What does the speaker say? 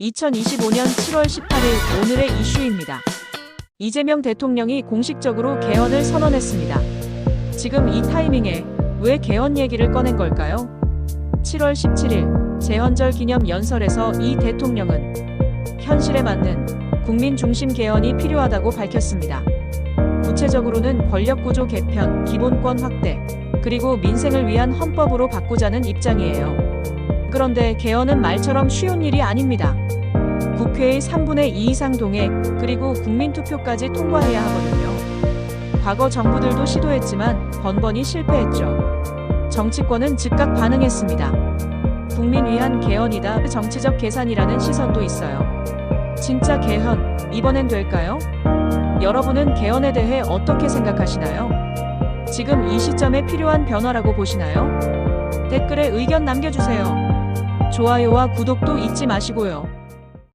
2025년 7월 18일 오늘의 이슈입니다. 이재명 대통령이 공식적으로 개헌을 선언했습니다. 지금 이 타이밍에 왜 개헌 얘기를 꺼낸 걸까요? 7월 17일 재헌절 기념 연설에서 이 대통령은 현실에 맞는 국민 중심 개헌이 필요하다고 밝혔습니다. 구체적으로는 권력구조 개편, 기본권 확대, 그리고 민생을 위한 헌법으로 바꾸자는 입장이에요. 그런데 개헌은 말처럼 쉬운 일이 아닙니다. 국회의 3분의 2 이상 동의, 그리고 국민투표까지 통과해야 하거든요. 과거 정부들도 시도했지만 번번이 실패했죠. 정치권은 즉각 반응했습니다. 국민 위한 개헌이다 정치적 계산이라는 시선도 있어요. 진짜 개헌, 이번엔 될까요? 여러분은 개헌에 대해 어떻게 생각하시나요? 지금 이 시점에 필요한 변화라고 보시나요? 댓글에 의견 남겨주세요. 좋아요와 구독도 잊지 마시고요.